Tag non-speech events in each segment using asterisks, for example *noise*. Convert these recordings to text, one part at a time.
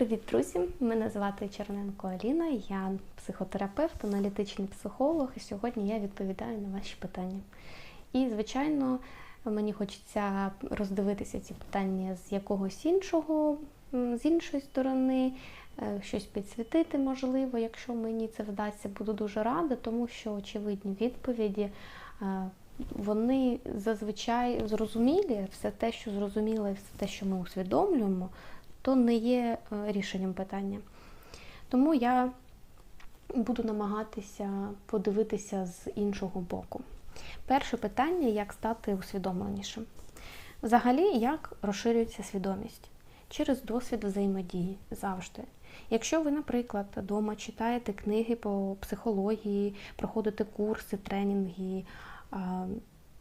Привіт, друзі! Мене звати Черненко Аліна, я психотерапевт, аналітичний психолог, і сьогодні я відповідаю на ваші питання. І, звичайно, мені хочеться роздивитися ці питання з якогось іншого, з іншої сторони, е, щось підсвітити, можливо, якщо мені це вдасться, буду дуже рада, тому що очевидні відповіді. е, Вони зазвичай зрозумілі, все те, що зрозуміло, все те, що ми усвідомлюємо, то не є е, рішенням питання. Тому я буду намагатися подивитися з іншого боку. Перше питання як стати усвідомленішим. Взагалі, як розширюється свідомість? Через досвід взаємодії завжди. Якщо ви, наприклад, вдома читаєте книги по психології, проходите курси, тренінги,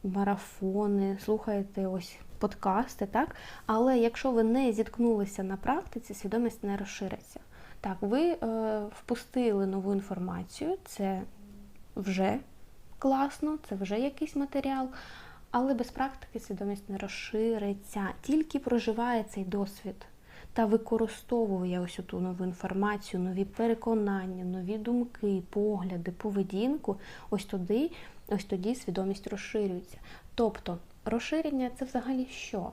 марафони, слухаєте ось подкасти, так? Але якщо ви не зіткнулися на практиці, свідомість не розшириться. Так, ви е, впустили нову інформацію, це вже класно, це вже якийсь матеріал, але без практики свідомість не розшириться, тільки проживає цей досвід та використовує ось ту нову інформацію, нові переконання, нові думки, погляди, поведінку, ось тоді, ось тоді свідомість розширюється. Тобто розширення це взагалі що?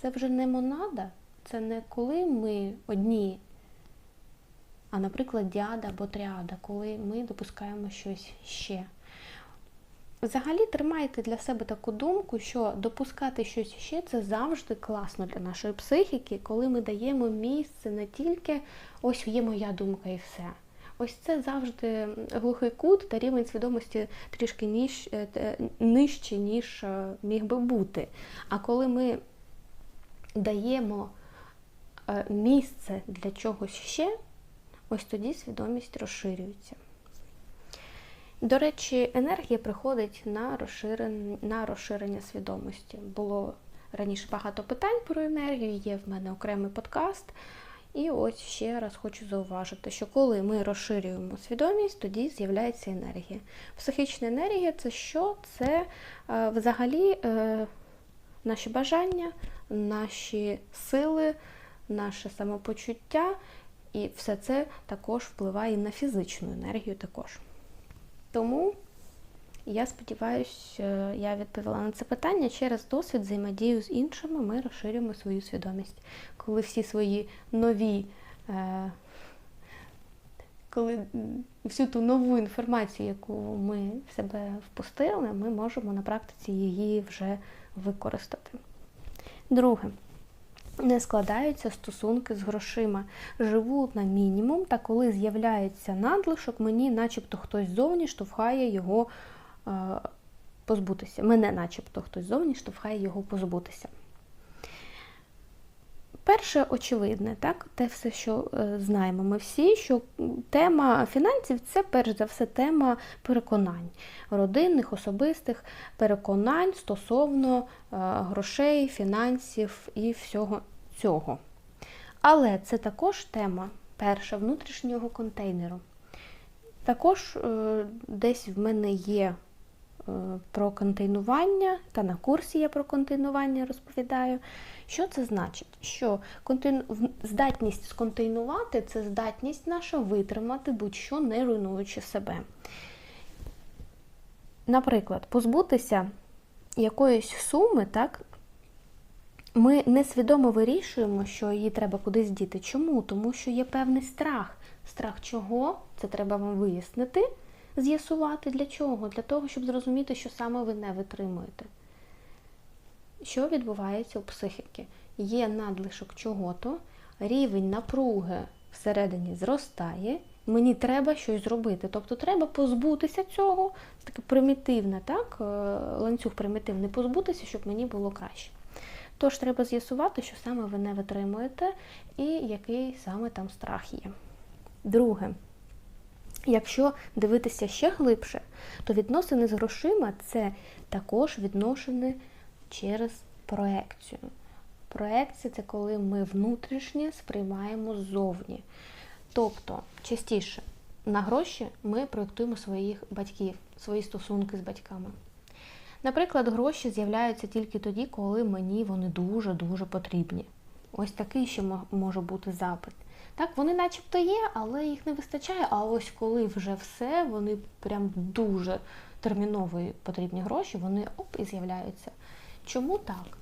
Це вже не монада, це не коли ми одні, а, наприклад, діада або тріада, коли ми допускаємо щось ще. Взагалі тримайте для себе таку думку, що допускати щось ще це завжди класно для нашої психіки, коли ми даємо місце не тільки ось є моя думка і все. Ось це завжди глухий кут та рівень свідомості трішки ніж, е, нижче, ніж міг би бути. А коли ми даємо е, місце для чогось ще, ось тоді свідомість розширюється. До речі, енергія приходить на розширення, на розширення свідомості. Було раніше багато питань про енергію, є в мене окремий подкаст. І ось ще раз хочу зауважити, що коли ми розширюємо свідомість, тоді з'являється енергія. Психічна енергія це що? Це е, взагалі е, наші бажання, наші сили, наше самопочуття, і все це також впливає на фізичну енергію також. Тому я сподіваюся, я відповіла на це питання. Через досвід взаємодію з іншими ми розширюємо свою свідомість. Коли всі свої нові, е, коли всю ту нову інформацію, яку ми в себе впустили, ми можемо на практиці її вже використати. Друге. Не складаються стосунки з грошима, живу на мінімум, та коли з'являється надлишок, мені начебто хтось ззовні штовхає його позбутися. Мене начебто хтось ззовні штовхає його позбутися. Перше, очевидне, так, те все, що е, знаємо ми всі, що тема фінансів це перш за все тема переконань, родинних, особистих переконань стосовно е, грошей, фінансів і всього цього. Але це також тема перша внутрішнього контейнеру. Також е, десь в мене є е, про контейнування, та на курсі я про контейнування розповідаю. Що це значить? Що здатність сконтейнувати це здатність наша витримати будь-що, не руйнуючи себе. Наприклад, позбутися якоїсь суми, так, ми несвідомо вирішуємо, що її треба кудись діти. Чому? Тому що є певний страх. Страх чого? Це треба вам вияснити, з'ясувати для чого? Для того, щоб зрозуміти, що саме ви не витримуєте. Що відбувається у психіки? Є надлишок чого-то, рівень напруги всередині зростає, мені треба щось зробити. Тобто треба позбутися цього, це таке примітивне, так? е, ланцюг примітивний, позбутися, щоб мені було краще. Тож треба з'ясувати, що саме ви не витримуєте і який саме там страх є. Друге, якщо дивитися ще глибше, то відносини з грошима це також відношення через проекцію. Проекція це коли ми внутрішнє сприймаємо ззовні. Тобто, частіше на гроші ми проєктуємо своїх батьків, свої стосунки з батьками. Наприклад, гроші з'являються тільки тоді, коли мені вони дуже-дуже потрібні. Ось такий ще може бути запит. Так, вони начебто є, але їх не вистачає. А ось коли вже все, вони прям дуже термінові потрібні гроші, вони оп і з'являються. Чому так?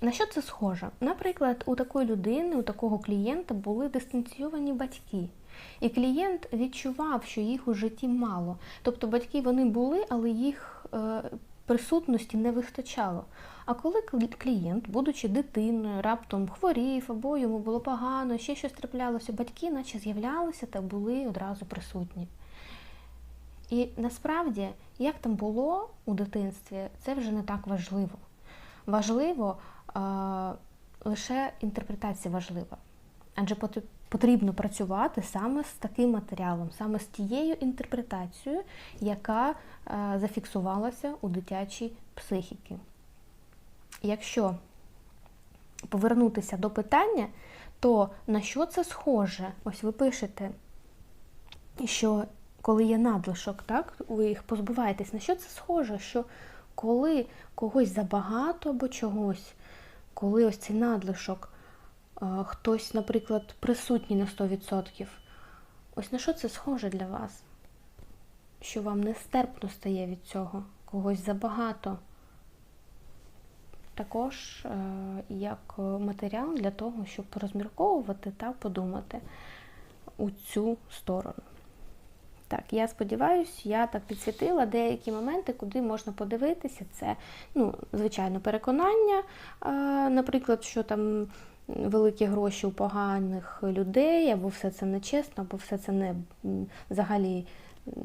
На що це схоже? Наприклад, у такої людини, у такого клієнта були дистанційовані батьки. І клієнт відчував, що їх у житті мало. Тобто батьки вони були, але їх е, присутності не вистачало. А коли клієнт, будучи дитиною, раптом хворів або йому було погано, ще щось траплялося, батьки наче з'являлися та були одразу присутні. І насправді, як там було у дитинстві, це вже не так важливо. Важливо е, лише інтерпретація важлива. Адже потрібно працювати саме з таким матеріалом, саме з тією інтерпретацією, яка е, зафіксувалася у дитячій психіки. Якщо повернутися до питання, то на що це схоже? Ось ви пишете, що коли є надлишок, так, ви їх позбуваєтесь, на що це схоже? Що коли когось забагато або чогось, коли ось цей надлишок, хтось, наприклад, присутній на 100%, ось на що це схоже для вас? Що вам нестерпно стає від цього, когось забагато? Також е, як матеріал для того, щоб розмірковувати та подумати у цю сторону. Так, я сподіваюся, я так підсвітила деякі моменти, куди можна подивитися. Це, ну, звичайно, переконання, наприклад, що там великі гроші у поганих людей, або все це нечесно, або все це не взагалі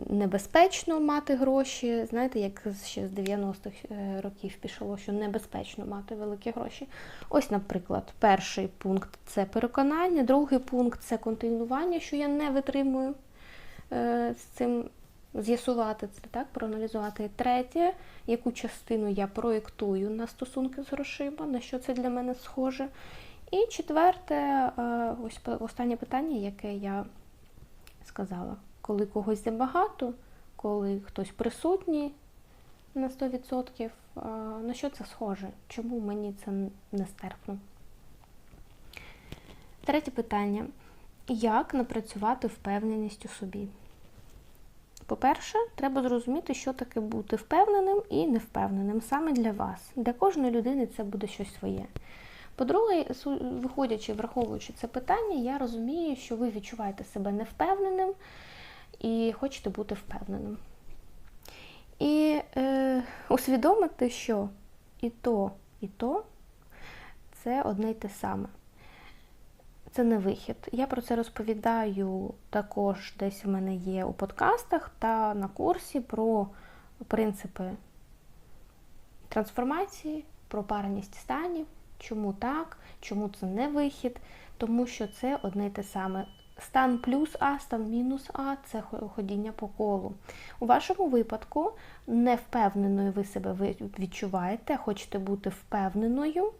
небезпечно мати гроші. Знаєте, як ще з 90-х е, років пішло, що небезпечно мати великі гроші. Ось, наприклад, перший пункт це переконання, другий пункт це континування, що я не витримую. Е, з цим з'ясувати це, так, проаналізувати. Третє, яку частину я проєктую на стосунки з грошима, на що це для мене схоже. І четверте, е, ось останнє питання, яке я сказала. Коли когось забагато, коли хтось присутній на 100%, е, на що це схоже? Чому мені це нестерпно? Третє питання. Як напрацювати впевненість у собі? По-перше, треба зрозуміти, що таке бути впевненим і невпевненим саме для вас. Для кожної людини це буде щось своє. По-друге, виходячи, враховуючи це питання, я розумію, що ви відчуваєте себе невпевненим і хочете бути впевненим. І е, усвідомити, що і то, і то це одне й те саме це не вихід. Я про це розповідаю також десь у мене є у подкастах та на курсі про принципи трансформації, про парність станів, чому так, чому це не вихід, тому що це одне й те саме. Стан плюс А, стан мінус А це ходіння по колу. У вашому випадку невпевненою ви себе відчуваєте, хочете бути впевненою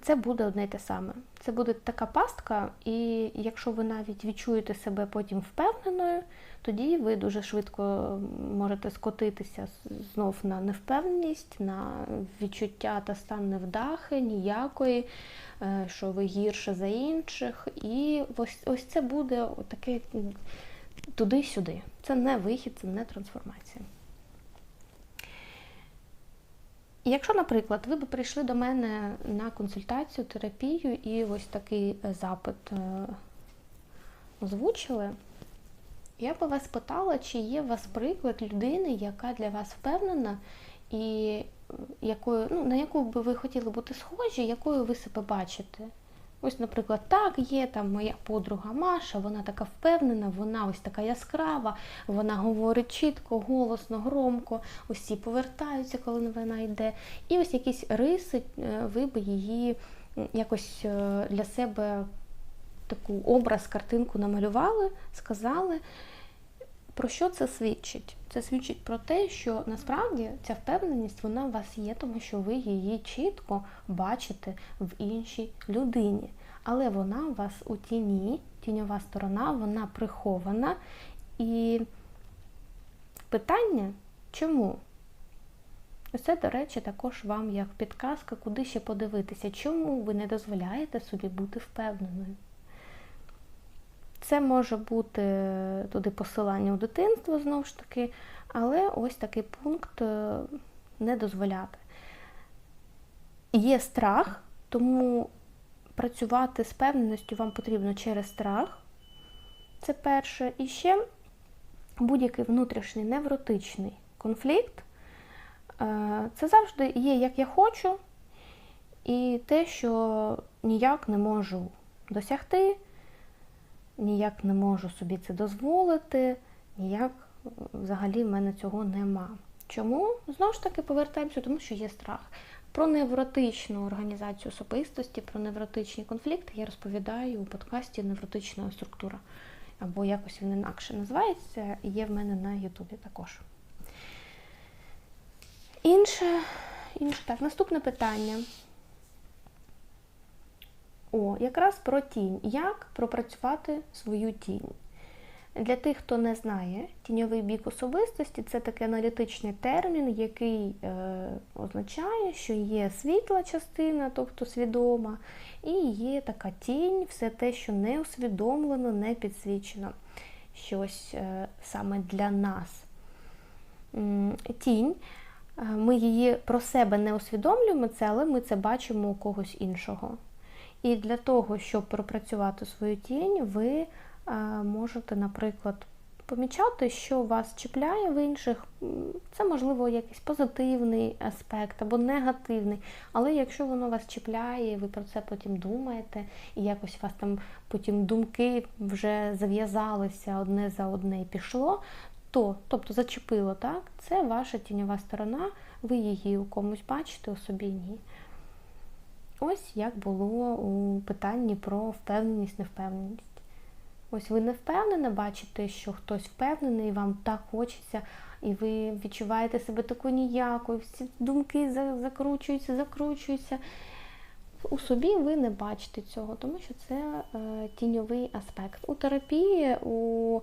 це буде одне й те саме. Це буде така пастка, і якщо ви навіть відчуєте себе потім впевненою, тоді ви дуже швидко можете скотитися знов на невпевненість, на відчуття та стан невдахи, ніякої, е, що ви гірше за інших. І ось ось це буде таке туди-сюди. Це не вихід, це не трансформація. Якщо, наприклад, ви б прийшли до мене на консультацію, терапію і ось такий е, запит е, озвучили, я би вас питала, чи є у вас приклад людини, яка для вас впевнена, і е, якою, ну, на яку би ви хотіли бути схожі, якою ви себе бачите. Ось, наприклад, так, є там моя подруга Маша, вона така впевнена, вона ось така яскрава, вона говорить чітко, голосно, громко, усі повертаються, коли вона йде. І ось якісь риси, е, ви б її якось е, для себе таку образ, картинку намалювали, сказали. Про що це свідчить? Це свідчить про те, що насправді ця впевненість вона у вас є, тому що ви її чітко бачите в іншій людині. Але вона у вас у тіні, тіньова сторона, вона прихована. І питання чому? Ось це, до речі, також вам як підказка, куди ще подивитися, чому ви не дозволяєте собі бути впевненою. Це може бути туди посилання у дитинство знову ж таки, але ось такий пункт е, не дозволяти. Є страх, тому працювати з впевненістю вам потрібно через страх. Це перше. І ще будь-який внутрішній невротичний конфлікт. е, Це завжди є, як я хочу, і те, що ніяк не можу досягти, ніяк не можу собі це дозволити, ніяк взагалі в мене цього нема. Чому? Знову ж таки повертаємося, тому що є страх. Про невротичну організацію особистості, про невротичні конфлікти я розповідаю у подкасті Невротична структура. Або якось він інакше називається, є в мене на Ютубі також. Інше, інше, так, наступне питання. О, якраз про тінь. Як пропрацювати свою тінь? Для тих, хто не знає, тіньовий бік особистості це такий аналітичний термін, який е, означає, що є світла частина, тобто свідома, і є така тінь, все те, що не усвідомлено, не підсвічено. Щось е, саме для нас. Тінь. е, Ми її про себе не усвідомлюємо це, але ми це бачимо у когось іншого. І для того, щоб пропрацювати свою тінь, ви е, можете, наприклад, помічати, що вас чіпляє в інших. Це, можливо, якийсь позитивний аспект або негативний. Але якщо воно вас чіпляє, ви про це потім думаєте, і якось у вас там потім думки вже зав'язалися одне за одне і пішло, то, тобто зачепило, так, це ваша тіньова сторона, ви її у комусь бачите, у собі ні. Ось як було у питанні про впевненість, невпевненість. Ось ви не впевнені, бачите, що хтось впевнений, і вам так хочеться, і ви відчуваєте себе такою ніякою, всі думки закручуються, закручуються. У собі ви не бачите цього, тому що це е, тіньовий аспект. У терапії, у,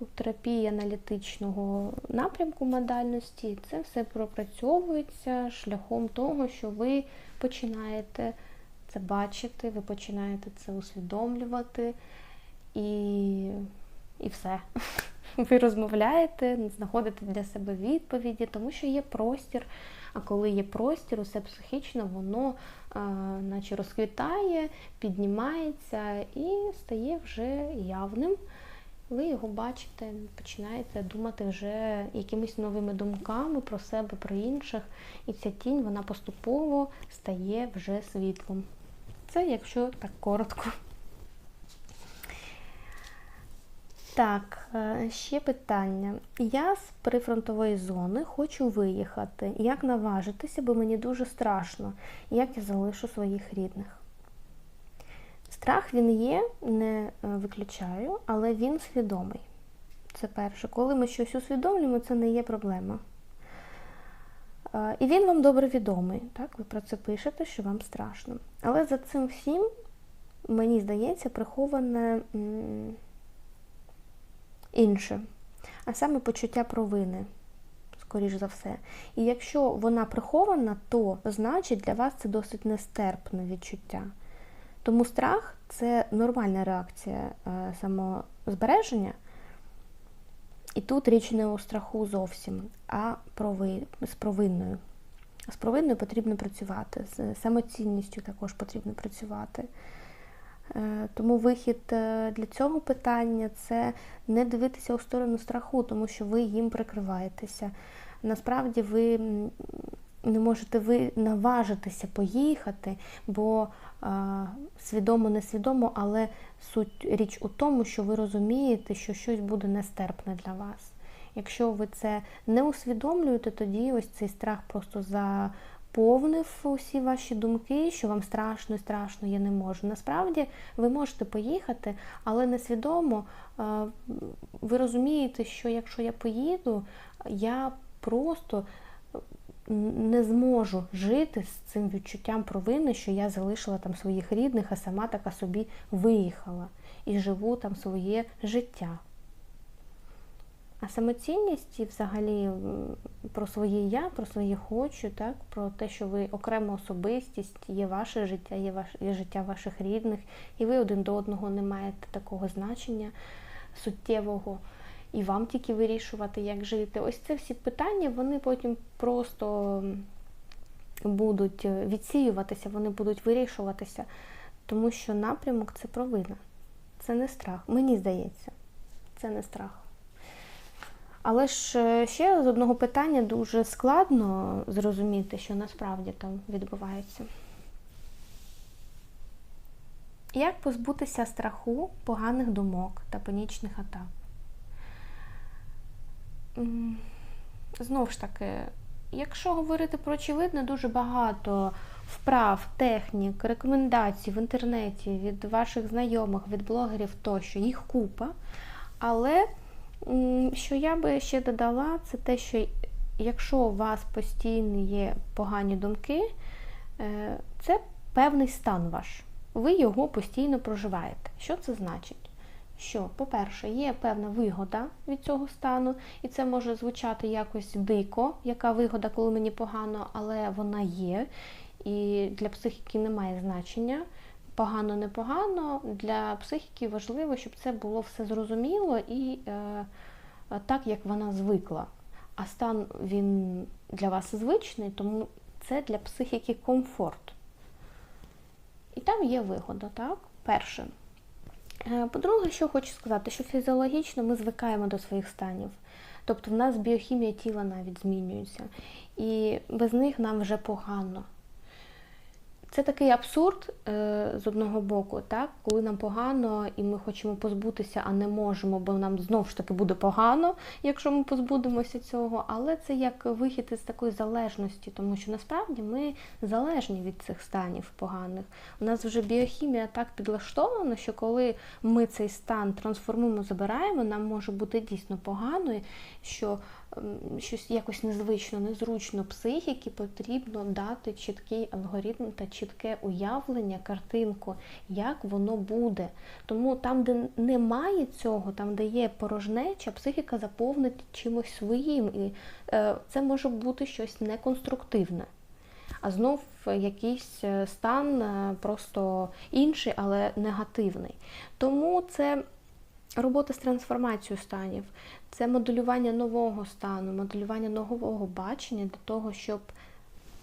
у терапії аналітичного напрямку модальності це все пропрацьовується шляхом того, що ви починаєте це бачити, ви починаєте це усвідомлювати і, і все. *laughs* Ви розмовляєте, знаходите для себе відповіді, тому що є простір. А коли є простір, усе психічно, воно а, наче розквітає, піднімається і стає вже явним. Ви його бачите, починаєте думати вже якимись новими думками про себе, про інших. І ця тінь вона поступово стає вже світлом. Це якщо так коротко. Так, е, ще питання. Я з прифронтової зони хочу виїхати. Як наважитися, бо мені дуже страшно, як я залишу своїх рідних. Страх він є, не е, виключаю, але він свідомий. Це перше. Коли ми щось усвідомлюємо, це не є проблема. Е, І він вам добре відомий. Так? Ви про це пишете, що вам страшно. Але за цим всім, мені здається, приховане інше, а саме почуття провини, скоріш за все. І якщо вона прихована, то значить для вас це досить нестерпне відчуття. Тому страх це нормальна реакція е, самозбереження. І тут річ не у страху зовсім, а з провинною. З провинною потрібно працювати, з самоцінністю також потрібно працювати. Е, Тому вихід е, для цього питання це не дивитися у сторону страху, тому що ви їм прикриваєтеся. Насправді ви не можете ви наважитися поїхати, бо е, свідомо, несвідомо, але суть річ у тому, що ви розумієте, що щось буде нестерпне для вас. Якщо ви це не усвідомлюєте, тоді ось цей страх просто заповнив усі ваші думки, що вам страшно, страшно, я не можу. Насправді ви можете поїхати, але несвідомо ви розумієте, що якщо я поїду, я просто не зможу жити з цим відчуттям провини, що я залишила там своїх рідних, а сама така собі виїхала і живу там своє життя. А самоцінність і взагалі про своє я, про своє хочу, так, про те, що ви окрема особистість, є ваше життя, є ваше є життя ваших рідних, і ви один до одного не маєте такого значення суттєвого, і вам тільки вирішувати, як жити. Ось це всі питання, вони потім просто будуть відсіюватися, вони будуть вирішуватися, тому що напрямок це провина, це не страх. Мені здається, це не страх. Але ж е, ще з одного питання дуже складно зрозуміти, що насправді там відбувається. Як позбутися страху, поганих думок та панічних атак? Знову ж таки, якщо говорити про очевидне, дуже багато вправ, технік, рекомендацій в інтернеті від ваших знайомих, від блогерів тощо, їх купа. Але що я би ще додала, це те, що якщо у вас постійно є погані думки, е, це певний стан ваш. Ви його постійно проживаєте. Що це значить? Що, по-перше, є певна вигода від цього стану, і це може звучати якось дико, яка вигода, коли мені погано, але вона є. І для психіки немає значення. Погано, непогано. Для психіки важливо, щоб це було все зрозуміло і е, так, як вона звикла. А стан він для вас звичний, тому це для психіки комфорт. І там є вигода, так? Перше. Е, по-друге, що хочу сказати, що фізіологічно ми звикаємо до своїх станів. Тобто в нас біохімія тіла навіть змінюється. І без них нам вже погано. Це такий абсурд е, з одного боку, так? коли нам погано і ми хочемо позбутися, а не можемо, бо нам знову ж таки буде погано, якщо ми позбудемося цього. Але це як вихід із такої залежності, тому що насправді ми залежні від цих станів поганих. У нас вже біохімія так підлаштована, що коли ми цей стан трансформуємо, забираємо, нам може бути дійсно погано, що щось якось незвично, незручно психіки, потрібно дати чіткий алгоритм та чітке уявлення, картинку, як воно буде. Тому там, де немає цього, там, де є порожнеча, психіка заповнить чимось своїм. І е, це може бути щось неконструктивне. А знов якийсь е, стан е, просто інший, але негативний. Тому це робота з трансформацією станів, це моделювання нового стану, моделювання нового бачення для того, щоб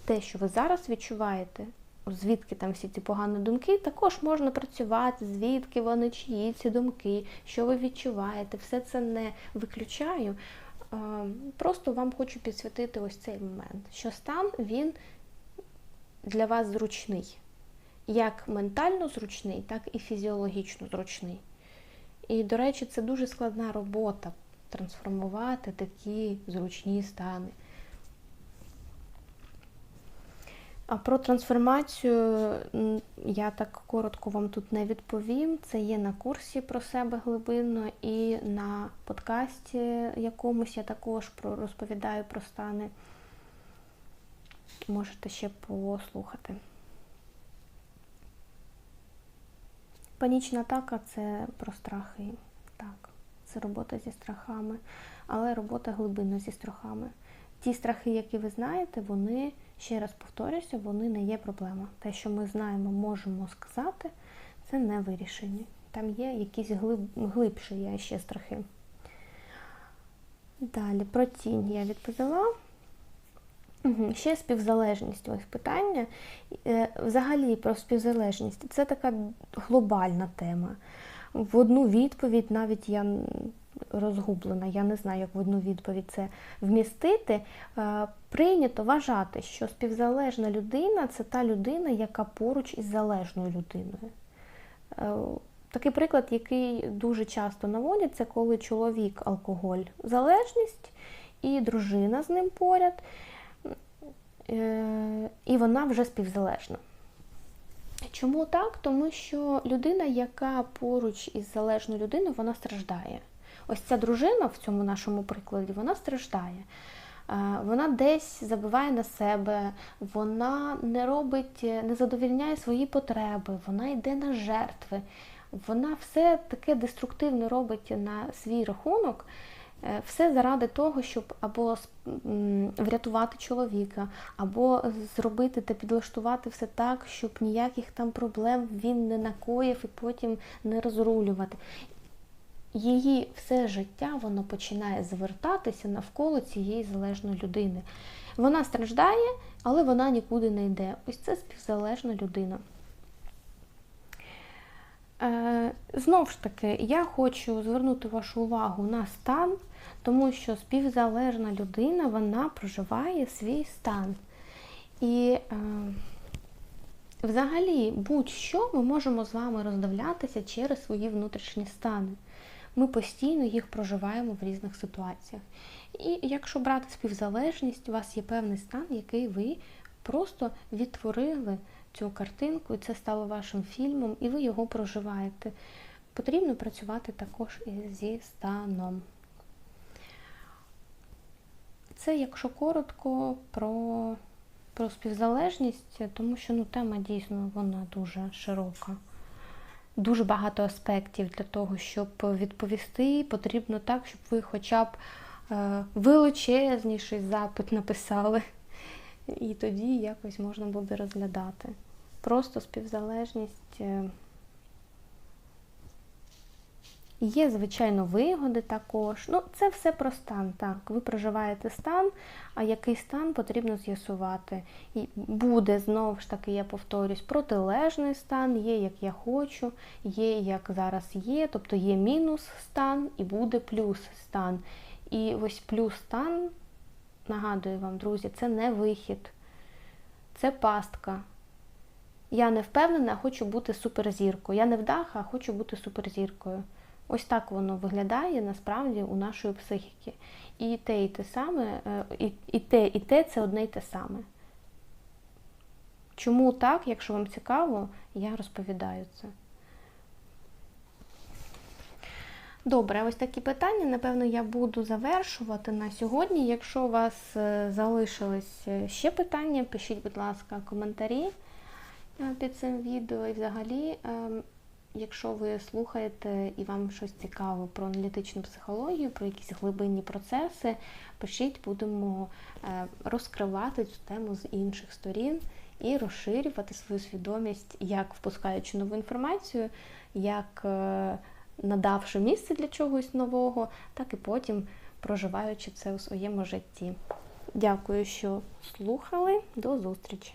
те, що ви зараз відчуваєте, звідки там всі ці погані думки, також можна працювати, звідки вони, чиї ці думки, що ви відчуваєте, все це не виключаю. Просто вам хочу підсвятити ось цей момент, що стан він для вас зручний. Як ментально зручний, так і фізіологічно зручний. І, до речі, це дуже складна робота трансформувати такі зручні стани. А про трансформацію я так коротко вам тут не відповім. Це є на курсі про себе глибинно і на подкасті якомусь я також розповідаю про стани. Можете ще послухати. Панічна атака це про страхи. Так, це робота зі страхами, але робота глибинно зі страхами. Ті страхи, які ви знаєте, вони, ще раз повторюся, вони не є проблема. Те, що ми знаємо, можемо сказати, це не вирішені. Там є якісь глиб, глибші є ще страхи. Далі, про тінь я відповіла. Ще співзалежність ось питання. Е, взагалі про співзалежність це така глобальна тема. В одну відповідь навіть я розгублена, я не знаю, як в одну відповідь це вмістити. Е, прийнято вважати, що співзалежна людина це та людина, яка поруч із залежною людиною. Е, такий приклад, який дуже часто наводять, це коли чоловік алкоголь залежність і дружина з ним поряд. Е, і вона вже співзалежна. Чому так? Тому що людина, яка поруч із залежною людиною, вона страждає. Ось ця дружина в цьому нашому прикладі, вона страждає. Е, вона десь забиває на себе, вона не робить, не задовільняє свої потреби, вона йде на жертви, вона все таке деструктивне робить на свій рахунок. Е, Все заради того, щоб або врятувати чоловіка, або зробити та підлаштувати все так, щоб ніяких там проблем він не накоїв і потім не розрулювати. Її все життя воно починає звертатися навколо цієї залежної людини. Вона страждає, але вона нікуди не йде. Ось це співзалежна людина. Е, Знов ж таки, я хочу звернути вашу увагу на стан, тому що співзалежна людина вона проживає свій стан. І е, взагалі будь-що ми можемо з вами роздивлятися через свої внутрішні стани. Ми постійно їх проживаємо в різних ситуаціях. І якщо брати співзалежність, у вас є певний стан, який ви просто відтворили цю картинку, і це стало вашим фільмом, і ви його проживаєте. Потрібно працювати також і зі станом. Це, якщо коротко, про, про співзалежність, тому що ну, тема дійсно вона дуже широка. Дуже багато аспектів для того, щоб відповісти, потрібно так, щоб ви хоча б е, величезніший запит написали. І тоді якось можна буде розглядати. Просто співзалежність. е, Є, звичайно, вигоди також. Ну, це все про стан. Так, ви проживаєте стан, а який стан потрібно з'ясувати. І буде знову ж таки, я повторюсь, протилежний стан, є як я хочу, є як зараз є, тобто є мінус стан і буде плюс стан. І ось плюс стан, нагадую вам, друзі, це не вихід, це пастка. Я не впевнена, хочу бути суперзіркою. Я не вдаха, а хочу бути суперзіркою. Ось так воно виглядає насправді у нашої психіки. І те, і те саме, е, і, і те, і те це одне й те саме. Чому так, якщо вам цікаво, я розповідаю це. Добре, ось такі питання. Напевно, я буду завершувати на сьогодні. Якщо у вас е, залишились е, ще питання, пишіть, будь ласка, коментарі е, під цим відео. І взагалі, ем, якщо ви слухаєте і вам щось цікаво про аналітичну психологію, про якісь глибинні процеси, пишіть, будемо розкривати цю тему з інших сторін і розширювати свою свідомість, як впускаючи нову інформацію, як надавши місце для чогось нового, так і потім проживаючи це у своєму житті. Дякую, що слухали. До зустрічі!